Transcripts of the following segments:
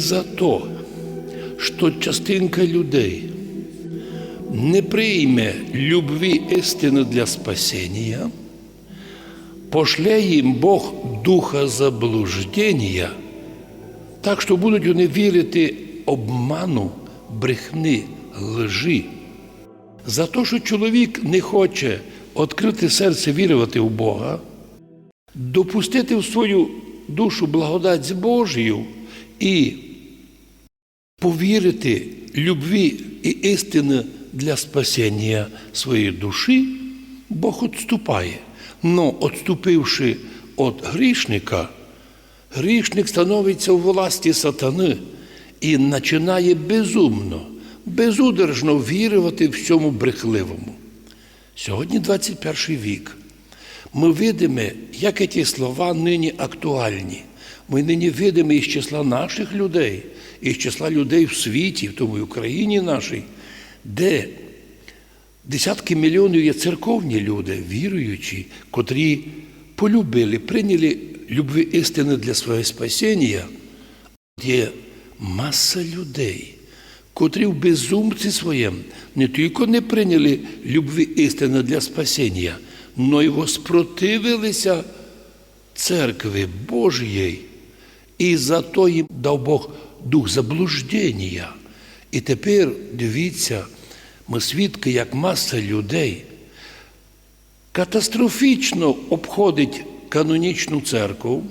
за то, що частинка людей не прийме любві істини для спасіння, пошле їм Бог духа заблуждення, так що будуть вони вірити обману, брехни, лжи. За те, що чоловік не хоче відкрити серце вірувати в Бога, допустити в свою душу благодать з Божою і повірити любві і істини для спасіння своєї душі, Бог відступає. Но відступивши від грішника, грішник становиться у власті сатани і починає безумно, безудержно вірувати всьому брехливому. Сьогодні 21 вік. Ми видимо, як ці слова нині актуальні. Ми нині видимо із числа наших людей, із числа людей в світі, в тому і Україні нашій, де десятки мільйонів є церковні люди, віруючі, котрі полюбили, прийняли любві істини для свого спасіння. Є маса людей, котрі в безумці своєму не тільки не прийняли любві істини для спасіння, но й воспротивилися церкви Божої. І за то їм дав Бог дух заблуждення. І тепер дивіться, ми свідки, як маса людей катастрофічно обходить канонічну церкву,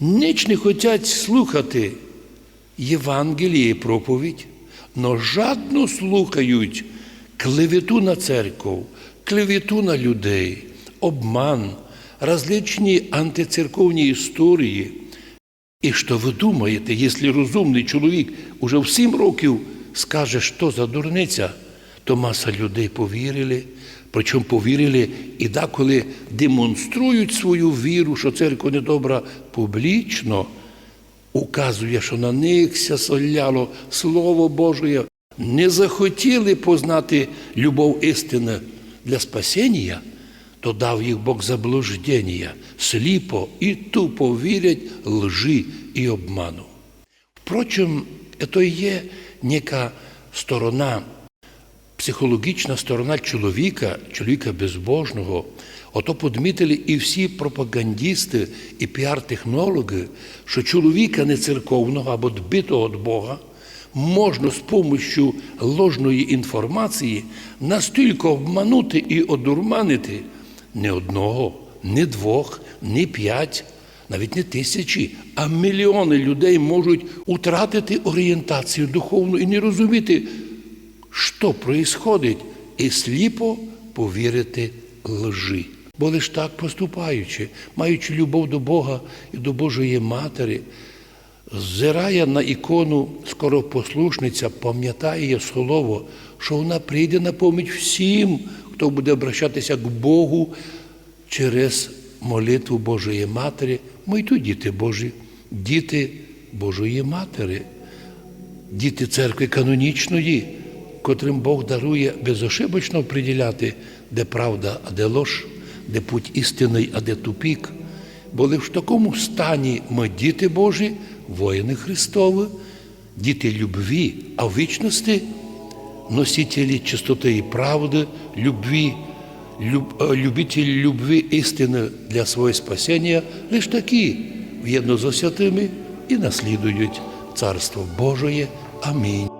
ніч не хочуть слухати Євангеліє і проповідь, но жадно слухають клевету на церкву, клевету на людей, обман, различні антицерковні історії. І що ви думаєте, якщо розумний чоловік уже в сім років скаже, що за дурниця, то маса людей повірили, причому повірили і деколи демонструють свою віру, що церква недобра публічно, указує, що на них ся соляло Слово Боже, не захотіли познати любов істини для спасіння, то дав їх Бог заблуждення, сліпо і тупо вірять лжи і обману. Впрочем, це є нека сторона, психологічна сторона чоловіка, чоловіка безбожного. Ото подмітили і всі пропагандісти і піар-технологи, що чоловіка не церковного або дбитого від Бога можна з допомогою ложної інформації настільки обманути і одурманити не одного, не двох, не п'ять, навіть не тисячі, а мільйони людей можуть утратити орієнтацію духовну і не розуміти, що происходить, і сліпо повірити лжи. Бо лиш так поступаючи, маючи любов до Бога і до Божої Матері, зирає на ікону скоропослушниця, пам'ятає слово, що вона прийде на поміч всім, хто буде обращатися к Богу через молитву Божої Матері. Ми й тут діти Божі, діти Божої Матері, діти церкви канонічної, котрим Бог дарує безошибочно приділяти, де правда, а де лож, де путь істинний, а де тупік. Бо в такому стані ми діти Божі, воїни Христові, діти любві, а в вічності носителі чистоты и правды, любви, люб, любители любви истины для своего спасения, лишь такі в'єдно з святими и наследуют Царство Божие. Амінь.